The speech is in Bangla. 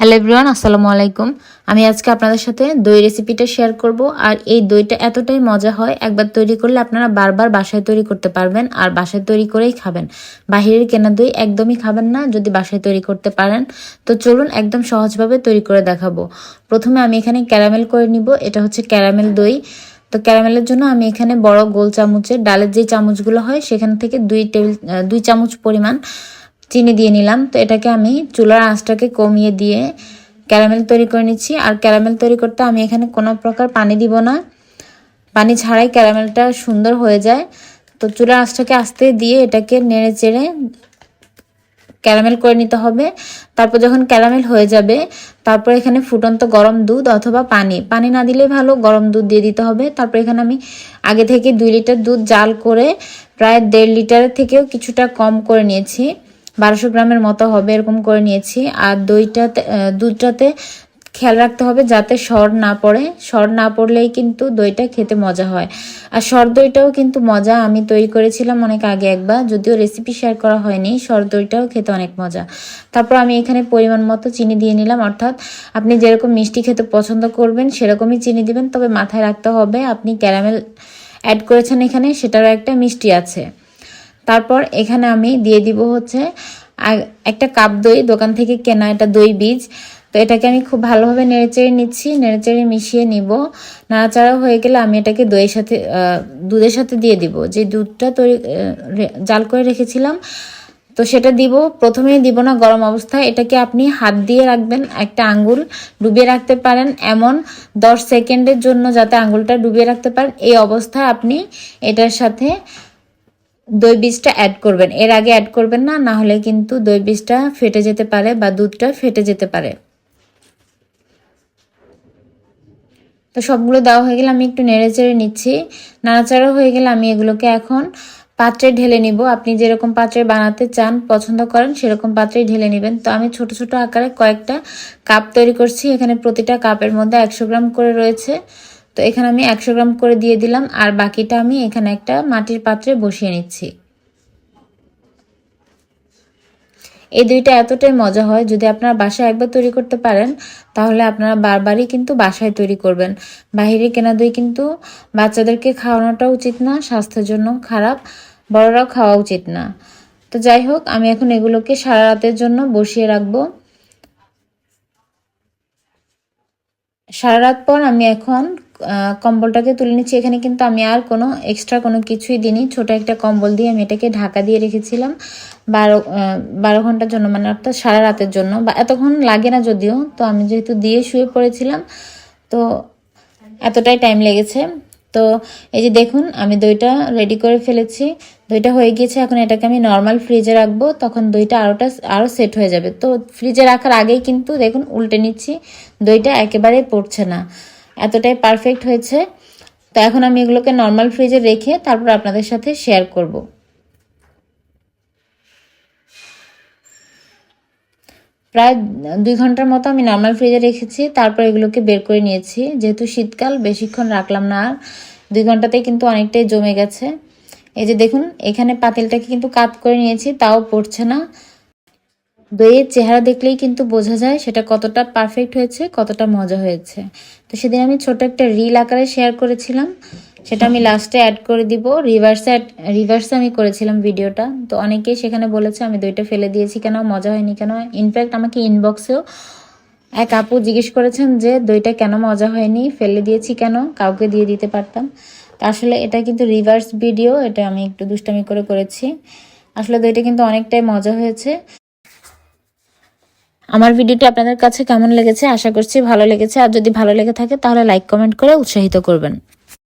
হ্যালো এভরিওয়ান, আসসালামু আলাইকুম। আমি আজকে আপনাদের সাথে দই রেসিপিটা শেয়ার করব। আর এই দইটা এতটাই মজা হয়, একবার তৈরি করলে আপনারা বারবার বাসায় তৈরি করতে পারবেন আর বাসায় তৈরি করেই খাবেন। বাহিরের কেনা দই একদমই খাবেন না, যদি বাসায় তৈরি করতে পারেন। তো চলুন একদম সহজভাবে তৈরি করে দেখাবো। প্রথমে আমি এখানে ক্যারামেল করে নিব, এটা হচ্ছে ক্যারামেল দই। তো ক্যারামেলের জন্য আমি এখানে বড় গোল চামচের, ডালের যে চামচগুলো হয়, সেখান থেকে দুই টেবিল দুই চামচ পরিমাণ চিনি দিয়ে নিলাম। তো এটাকে আমি চুলার আঁচটাকে কমিয়ে দিয়ে ক্যারামেল তৈরি করে নিচ্ছি। আর ক্যারামেল তৈরি করতে আমি এখানে কোনো প্রকার পানি দিব না। পানি ছাড়াই ক্যারামেলটা সুন্দর হয়ে যায়। তো চুলার আঁচটাকে আস্তে দিয়ে এটাকে নেড়ে চেড়ে ক্যারামেল করে নিতে হবে। তারপর যখন ক্যারামেল হয়ে যাবে, তারপর এখানে ফুটন্ত গরম দুধ অথবা পানি। পানি না দিলে ভালো, গরম দুধ দিয়ে দিতে হবে। তারপর এখানে আমি আগে থেকে দুই লিটার দুধ জাল করে প্রায় দেড় লিটারের থেকেও কিছুটা কম করে নিয়েছি। বারোশো গ্রামের মতো হবে, এরকম করে নিয়েছি। আর দইটাতে দুধটাতে খেয়াল রাখতে হবে যাতে সর না পড়ে। সর না পড়লেই কিন্তু দইটা খেতে মজা হয়। আর সর দইটাও কিন্তু মজা, আমি তৈরি করেছিলাম অনেক আগে একবার, যদিও রেসিপি শেয়ার করা হয়নি, সর দইটাও খেতে অনেক মজা। তারপর আমি এখানে পরিমাণ মতো চিনি দিয়ে নিলাম, অর্থাৎ আপনি যেরকম মিষ্টি খেতে পছন্দ করবেন সেরকমই চিনি দিবেন। তবে মাথায় রাখতে হবে, আপনি ক্যারামেল অ্যাড করেছেন এখানে, সেটারও একটা মিষ্টি আছে। তারপর এখানে আমি দিয়ে দিব হচ্ছে একটা কাপ দই, দোকান থেকে কেনা এটা দই বীজ। তো এটাকে আমি খুব ভালোভাবে নেড়েচেড়ে নিচ্ছি, নেড়েচেড়ে মিশিয়ে নিব। নাড়াচাড়া হয়ে গেলে আমি এটাকে দইয়ের সাথে দুধের সাথে দিয়ে দিব। যে দুধটা তৈরি জাল করে রেখেছিলাম, তো সেটা দিব। প্রথমেই দিব না, গরম অবস্থায়। এটাকে আপনি হাত দিয়ে রাখবেন, একটা আঙ্গুল ডুবিয়ে রাখতে পারেন। এমন দশ সেকেন্ডের জন্য যাতে আঙ্গুলটা ডুবিয়ে রাখতে পারেন। এই অবস্থায় আপনি এটার সাথে দই বীজটা অ্যাড করবেন। এর আগে অ্যাড করবেন না না হলে কিন্তু দই বীজটা ফেটে যেতে পারে বা দুধটা ফেটে যেতে পারে। তো সবগুলো দেওয়া হয়ে গেলে আমি একটু নেড়ে চেড়ে নিচ্ছি। নাড়াচাড়া হয়ে গেলে আমি এগুলোকে এখন পাত্রে ঢেলে নিব। আপনি যেরকম পাত্রে বানাতে চান, পছন্দ করেন, সেরকম পাত্রেই ঢেলে নেবেন। তো আমি ছোট ছোট আকারে কয়েকটা কাপ তৈরি করছি। এখানে প্রতিটা কাপের মধ্যে একশো গ্রাম করে রয়েছে। তো এখানে আমি একশো গ্রাম করে দিয়ে দিলাম, আর বাকিটা আমি এখানে একটা মাটির পাত্রে বসিয়ে নিচ্ছি। এই দুইটা এতটাই মজা হয়, যদি আপনারা বাসায় একবার তৈরি করতে পারেন, তাহলে আপনারা বারবারই কিন্তু বাসায় তৈরি করবেন। বাইরে কেনা দই কিন্তু বাচ্চাদেরকে খাওয়ানোটা উচিত না, স্বাস্থ্যের জন্য খারাপ, বড়রাও খাওয়া উচিত না। তো যাই হোক, আমি এখন এগুলোকে সারা রাতের জন্য বসিয়ে রাখব। সারা রাত পর আমি এখন কম্বলটাকে তুলে নিচ্ছি। এখানে কিন্তু আমি আর কোনো এক্সট্রা কোনো কিছুই দিইনি। ছোট একটা কম্বল দিয়ে আমি এটাকে ঢাকা দিয়ে রেখেছিলাম। বারো বারো ঘণ্টার জন্য মানে অর্থাৎ সারা রাতের জন্য। বা এতক্ষণ লাগে না যদিও, তো আমি যেহেতু দিয়ে শুয়ে পড়েছিলাম, তো এতটাই টাইম লেগেছে। তো এই যে দেখুন, আমি দইটা রেডি করে ফেলেছি। দইটা হয়ে গিয়েছে, এখন এটাকে আমি নর্মাল ফ্রিজে রাখব। তখন দইটা আরোটা আরও সেট হয়ে যাবে। তো ফ্রিজে রাখার আগেই কিন্তু দেখুন, উল্টে নিচ্ছি। দইটা একেবারেই পড়ছে না। এতটাই পারফেক্ট হয়েছে। তো এখন আমি এগুলোকে নর্মাল ফ্রিজে রেখে তারপর আপনাদের সাথে শেয়ার করব। প্রায় দুই ঘণ্টার মতো আমি নর্মাল ফ্রিজে রেখেছি, তারপর এগুলোকে বের করে নিয়েছি। যেহেতু শীতকাল, বেশিক্ষণ রাখলাম না আর। দুই ঘন্টাতেই কিন্তু অনেকটাই জমে গেছে। এই যে দেখুন, এখানে পাতিলটাকে কিন্তু কাত করে নিয়েছি, তাও পড়ছে না। দইয়ের চেহারা দেখলেই কিন্তু বোঝা যায় সেটা কতটা পারফেক্ট হয়েছে, কতটা মজা হয়েছে। তো সেদিন আমি ছোট একটা রিল আকারে শেয়ার করেছিলাম। সেটা আমি লাস্টে অ্যাড করে দিব। রিভার্সে রিভার্সে আমি করেছিলাম ভিডিওটা তো অনেকেই সেখানে বলেছে, আমি দইটা ফেলে দিয়েছি কেন? মজা হয়নি কেন? ইনফ্যাক্ট আমাকে ইনবক্সেও এক আপু জিজ্ঞেস করেছেন যে, দইটা কেন মজা হয়নি? ফেলে দিয়েছি কেন? কাউকে দিয়ে দিতে পারতাম? তো আসলে এটা কিন্তু রিভার্স ভিডিও এটা আমি একটু দুষ্টামি করে করেছি। আসলে দইটা কিন্তু অনেকটাই মজা হয়েছে। আমার ভিডিওটি আপনাদের কাছে কেমন লেগেছে? আশা করছি ভালো লেগেছে। আর যদি ভালো লেগে থাকে, তাহলে লাইক কমেন্ট করে উৎসাহিত করবেন।